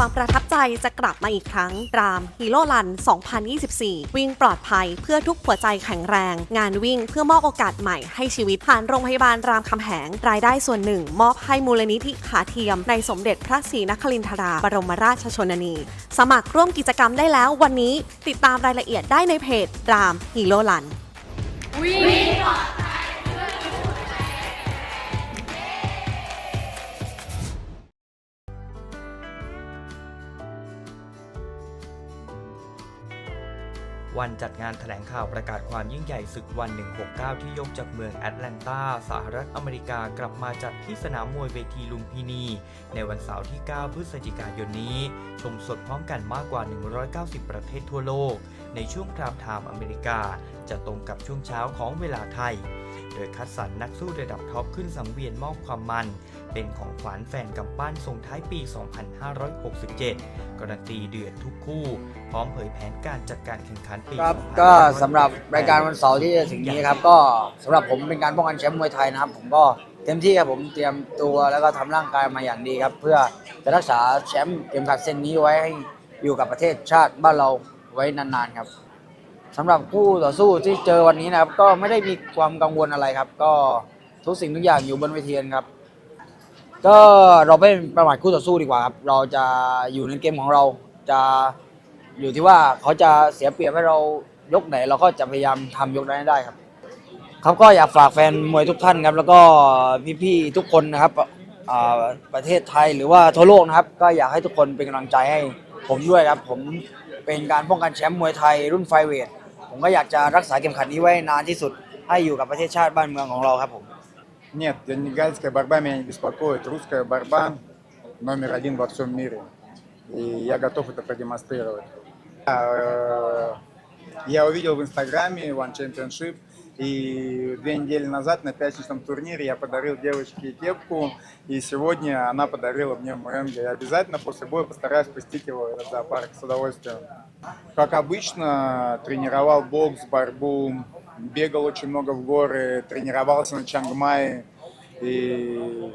ความประทับใจจะกลับมาอีกครั้ง รามฮีโร่ลัน 2024 วิ่งปลอดภัยเพื่อทุกหัวใจแข็งแรง งานวิ่งเพื่อมอบโอกาสใหม่ให้ชีวิต ผ่านโรงพยาบาลรามคำแหง รายได้ส่วนหนึ่ง มอบให้มูลนิธิขาเทียม ในสมเด็จพระศรีนครินทราบรมราชชนนี สมัครร่วมกิจกรรมได้แล้ววันนี้ ติดตามรายละเอียดได้ในเพจรามฮีโร่ลันวั วันจัดงานแถลงข่าวประกาศความยิ่งใหญ่ศึกวัน 169 ที่ยกจากเมืองแอตแลนตาสหรัฐอเมริกากลับมาจัดที่สนามมวยเวทีลุมพินี ในวันเสาร์ที่ 9 พฤศจิกายนนี้ ชมสดพร้อมกันมากกว่า 190 ประเทศทั่วโลก ในช่วงพรามไทม์อเมริกา จะตรงกับช่วงเช้าของเวลาไทย โดยคัดสรรนักสู้ระดับท็อปขึ้นสังเวียนมอบความมัน เป็นของขวัญแฟนกำปั้นส่งท้ายปี 2567 การันตีเดือดทุกคู่ พร้อมเผยแผนการจัดการแข่งขันปีครับ2568ก็สำหรับรายการวันเสาร์ที่จะถึงนี้ครับก็สำหรับผมเป็นการป้องกันแชมป์มวยไทยนะครับ ผมก็เต็มที่ครับผมเตรียมตัวแล้วก็ทำร่างกายมาอย่างดีครับ เพื่อจะรักษาแชมป์เข็มขัดเส้นนี้ไว้ให้อยู่กับประเทศชาติบ้านเราไว้นานๆครับ สำหรับคู่ต่อสู้ที่เจอวันนี้นะครับ ก็ไม่ได้มีความกังวลอะไรครับ ก็ทุกสิ่งทุกอย่างอยู่บนเวทีครับ ก็เราไม่ประมาทคู่ต่อสู้ดีกว่าครับเราจะอยู่ในเกมของเราจะอยู่ที่ว่าเขาจะเสียเปรียบให้เรายกไหน เราก็จะพยายามทำยกนั้นให้ได้ครับเขาก็อยากฝากแฟนมวยทุกท่านครับ แล้วก็พี่ๆทุกคนนะครับอ่าประเทศไทยหรือว่าทั่วโลกนะครับ ก็อยากให้ทุกคนเป็นกำลังใจให้ผมด้วยครับ ผมเป็นการป้องกันแชมป์มวยไทยรุ่นไฟเวท ผมก็อยากจะรักษาเข็มขัดนี้ไว้นานที่สุดให้อยู่กับประเทศชาติบ้านเมืองของเราครับผม Нет, бенгальская борьба меня не беспокоит. Русская борьба номер один во всем мире. И я готов это продемонстрировать. А, э, Я увидел в Инстаграме One Championship, и две недели назад на пятничном турнире я подарил девочке кепку, и сегодня она подарила мне мэрэнго. Я обязательно после боя постараюсь пустить его в этот зоопарк с удовольствием. Как обычно, тренировал бокс, борьбу, бегал очень много в горы, тренировался на Чангмае. И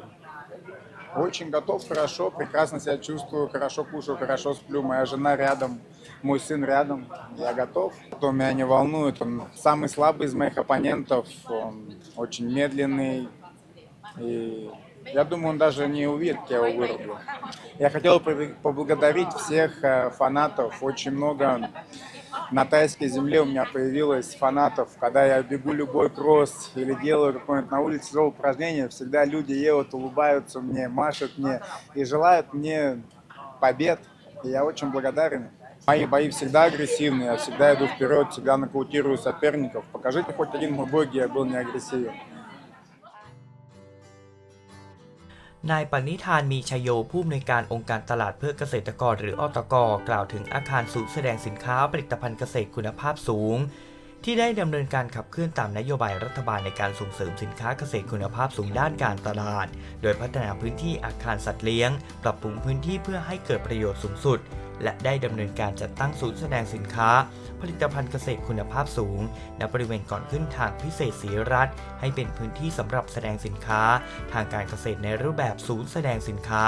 очень готов, хорошо, прекрасно себя чувствую, хорошо кушаю, хорошо сплю. Моя жена рядом, мой сын рядом, я готов. Кто меня не волнует, он самый слабый из моих оппонентов, он очень медленный. И я думаю, он даже не увидит, как я его вырублю. Я хотел поблагодарить всех э, фанатов. Очень много на тайской земле у меня появилось фанатов. Когда я бегу любой кросс или делаю какое-нибудь на улице тяжелое упражнение, всегда люди едут, улыбаются мне, машут мне и желают мне побед. И я очень благодарен. Мои бои всегда агрессивные, я всегда иду вперед, всегда нокаутирую соперников. Покажите хоть один мой бой, где я был не агрессивен. นายปณิธานมีชยโยผู้อำนวยการองค์การตลาดเพื่อเกษตรกรหรืออตกกล่าวถึงอาคารศูนย์แสดงสินค้าผลิตภัณฑ์เกษตรคุณภาพสูง ที่ได้ดำเนินการขับเคลื่อนตามนโยบายรัฐบาลในการส่งเสริมสินค้าเกษตรคุณภาพสูงด้านการตลาด โดยพัฒนาพื้นที่อาคารสัตว์เลี้ยง ปรับปรุงพื้นที่เพื่อให้เกิดประโยชน์สูงสุด และได้ดำเนินการจัดตั้งศูนย์แสดงสินค้า ผลิตภัณฑ์เกษตรคุณภาพสูง ณบริเวณก่อนขึ้นทางพิเศษศรีรัฐ ให้เป็นพื้นที่สำหรับแสดงสินค้า ทางการเกษตรในรูปแบบศูนย์แสดงสินค้า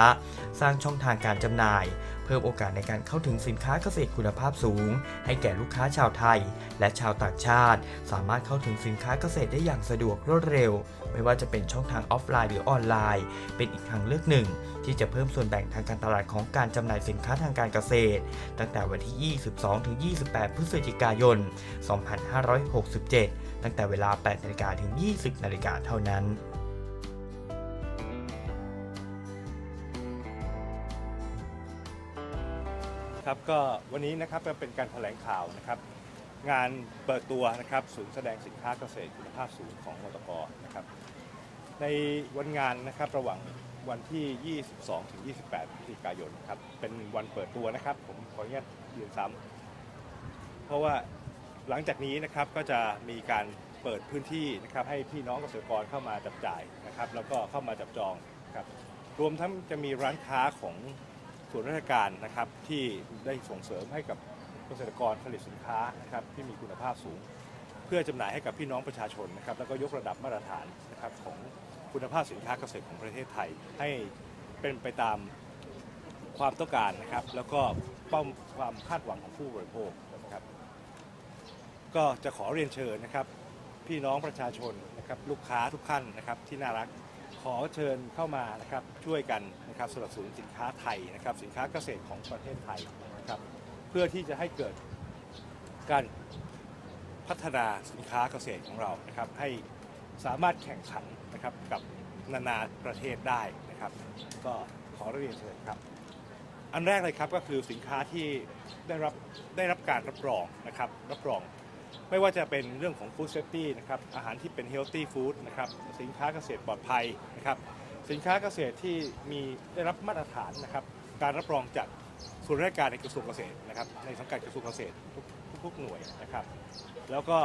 สร้างช่องทางการจำหน่ายเพิ่มโอกาสในการเข้าถึงสินค้าเกษตรคุณภาพสูง ให้แก่ลูกค้าชาวไทย และชาวต่างชาติ สามารถเข้าถึงสินค้าเกษตรได้อย่างสะดวกรวดเร็ว ไม่ว่าจะเป็นช่องทางออฟไลน์หรือออนไลน์ เป็นอีกทางเลือกหนึ่ง ที่จะเพิ่มส่วนแบ่งทางการตลาดของการจำหน่ายสินค้าทางการเกษตร ตั้งแต่วันที่ 22-28 พฤศจิกายน 2567 ตั้งแต่เวลา 8นาฬิกาถึง 20นาฬิกาเท่านั้น ครับก็วันนี้นะครับก็เป็นการแถลงข่าวนะครับ งานเปิดตัวนะครับศูนย์แสดงสินค้าเกษตรคุณภาพสูงของมตกนะครับ ในวันงานนะครับระหว่างวันที่ 22 ถึง 28 พฤศจิกายนครับเป็นวันเปิดตัวนะครับ ผมขออนุญาตเรียนซ้ำเพราะว่าหลังจากนี้นะครับก็จะมีการเปิดพื้นที่นะครับให้พี่น้องเกษตรกรเข้ามาจับจ่ายนะครับ แล้วก็เข้ามาจับจองครับรวมทั้งจะมีร้านค้าของ ส่วนราชการนะครับที่ได้ส่งเสริมให้กับเกษตรกรผลิตสินค้านะครับที่มีคุณภาพสูง เพื่อจำหน่ายให้กับพี่น้องประชาชนนะครับแล้วก็ยกระดับมาตรฐานนะครับของคุณภาพสินค้าเกษตรของประเทศไทย ให้เป็นไปตามคความต้องการนะครับ แล้วก็เป้าความคาดหวังของผู้บริโภคนะครับ ก็จะขอเรียนเชิญนะครับ พี่น้องประชาชนนะครับลูกค้าทุกท่านนะครับที่น่ารักขอเชิญเข้ามานะครับช่วยกัน นะครับสนับสนุนสินค้าไทยนะครับสินค้าเกษตรของประเทศไทยนะครับเพื่อที่จะให้เกิดการพัฒนาสินค้าเกษตรของเรานะครับให้สามารถแข่งขันนะครับกับนานาประเทศได้นะครับ ก็ขอเรียนเชิญครับ อันแรกเลยครับก็คือสินค้าที่ได้รับได้รับการรับรองนะครับรับรอง ไม่ว่าจะเป็นเรื่องของ Food Safety นะครับอาหารที่เป็น Healthy Food นะครับสินค้าเกษตรปลอดภัยนะครับ สินค้าเกษตรที่มีได้รับมาตรฐานนะครับ การรับรองจากส่วนราชการในกระทรวงเกษตรนะครับ ในสังกัดกระทรวงเกษตรทุกทุกหน่วยนะครับ แล้วก็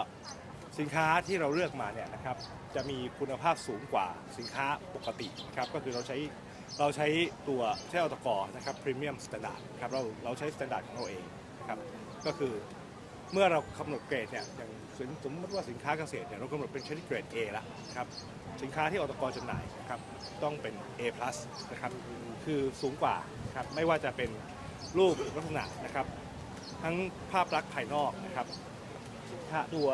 สินค้าที่เราเลือกมาเนี่ยนะครับจะมีคุณภาพสูงกว่าสินค้าปกตินะครับก็คือเราใช้เราใช้ตัวใช้อตกนะครับพรีเมียมสแตนดาร์ดครับเราเราใช้สแตนดาร์ดของเราเองนะครับก็คือ เมื่อเรากำหนดเกรดเนี่ยอย่างสมสมมติว่าสินค้าเกษตรเนี่ยเรากำหนดเป็นชนิดเกรด A แล้วนะครับสินค้าที่อตกจำหน่ายนะครับต้องเป็น A+ นะครับคือสูงกว่าครับไม่ว่าจะเป็นรูปลักษณะนะครับ ทั้งภาพลักษณ์ภายนอกนะครับสินค้าตัว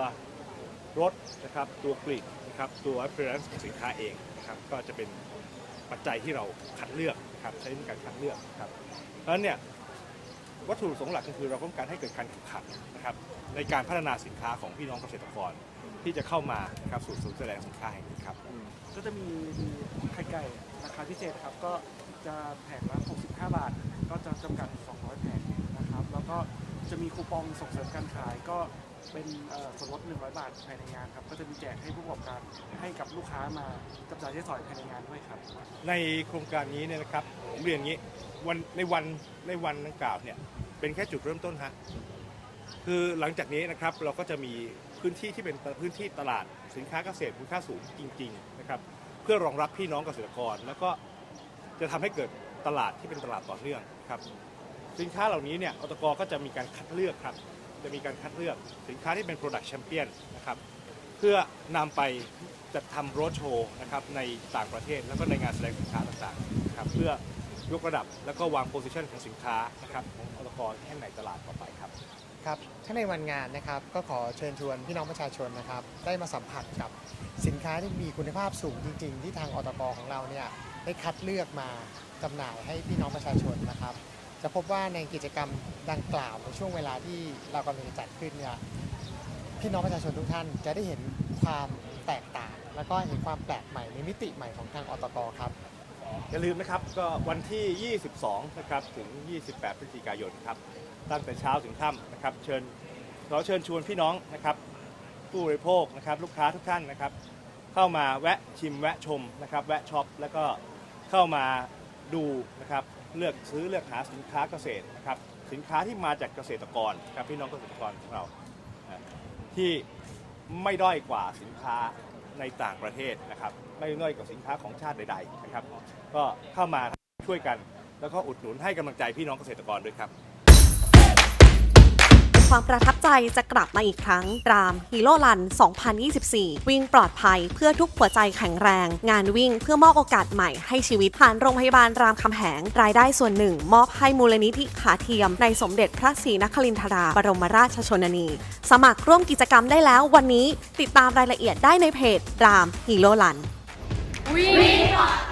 รถนะครับตัวกลิ่นนะครับตัว appearance ของสินค้าเองนะครับก็จะเป็นปัจจัยที่เราคัดเลือกนะครับใช้ในการคัดเลือกครับเพราะฉะนั้นเนี่ย วัตถุประสงค์หลักก็คือเราต้องการให้เกิดการแข่งขันนะครับในการพัฒนาสินค้าของพี่น้องเกษตรกรที่จะเข้ามานะครับสู่ศูนย์แสดงสินค้าแห่งนี้ครับ ก็จะมีมีไข่ไก่ราคาพิเศษครับก็จะแผงละ 65 บาท ก็จะจำกัด 200 แผงนะครับ แล้วก็จะมีคูปองส่งเสริมการขายก็เป็นเอ่อส่วนลด 100 บาทภายในงานครับ ก็จะมีแจกให้ผู้ประกอบการให้กับลูกค้ามาจับจ่ายใช้สอยภายในงานด้วยครับ ในโครงการนี้เนี่ยนะครับผมเรียนอย่างนี้ วันในวันในวันดังกล่าวเนี่ยเป็นแค่จุดเริ่มต้นฮะคือหลังจากนี้นะครับเราก็จะมีพื้นที่ที่เป็นพื้นที่ตลาดสินค้าเกษตรคุณค่าสูงจริง ๆ นะครับ เพื่อรองรับพี่น้องเกษตรกร แล้วก็จะทำให้เกิดตลาดที่เป็นตลาดต่อเนื่องครับ สินค้าเหล่านี้เนี่ยอตกก็จะมีการคัดเลือกครับ จะมีการคัดเลือกสินค้าที่เป็น Product Champion นะครับเพื่อนำไปจัดทำโรดโชว์นะครับในต่างประเทศแล้วก็ในงานแสดงสินค้าต่างๆนะครับเพื่อ ยกระดับ แล้วก็วางโพสิชันของสินค้านะครับของอตกให้ในตลาดต่อไปครับครับถ้าในวันงานนะครับก็ขอเชิญชวนพี่น้องประชาชนนะครับได้มาสัมผัสกับสินค้าที่มีคุณภาพสูงจริง ๆ ที่ทางอตกของเราเนี่ยได้คัดเลือกมาจำหน่ายให้พี่น้องประชาชนนะครับ จะพบว่าในกิจกรรมดังกล่าวในช่วงเวลาที่เรากำลังจะจัดขึ้นเนี่ยพี่น้องประชาชนทุกท่านจะได้เห็นความแตกต่าง แล้วก็เห็นความแปลกใหม่ในมิติใหม่ของทางอตกครับ อย่าลืมนะครับก็วันที่ 22 นะครับถึง 28 พฤศจิกายนครับตั้งแต่เช้าถึงค่ำนะครับเชิญเราเชิญชวนพี่น้องนะครับผู้บริโภคนะครับลูกค้าทุกท่านนะครับ เข้ามาแวะชิมแวะชมนะครับแวะช็อปแล้วก็เข้ามาดูนะครับเลือกซื้อเลือกหาสินค้าเกษตรนะครับสินค้าที่มาจากเกษตรกรครับพี่น้องเกษตรกรของเรา ที่ไม่ด้อยกว่าสินค้าในต่างประเทศนะครับ ไม่ด้อยกว่าสินค้าของชาติใดๆนะครับ ก็เข้ามาช่วยกัน แล้วก็อุดหนุนให้กำลังใจพี่น้องเกษตรกรด้วยครับ ความประทับใจจะกลับมาอีกครั้ง รามฮีโร่รัน 2024 วิ่งปลอดภัยเพื่อทุกหัวใจแข็งแรง งานวิ่งเพื่อมอบโอกาสใหม่ให้ชีวิตผ่านโรงพยาบาลรามคำแหง รายได้ส่วนหนึ่ง มอบให้มูลนิธิขาเทียม ในสมเด็จพระศรีนครินทรา บรมราชชนนี สมัครร่วมกิจกรรมได้แล้ววันนี้ ติดตามรายละเอียดได้ในเพจรามฮีโร่รัน วิ่งปลอด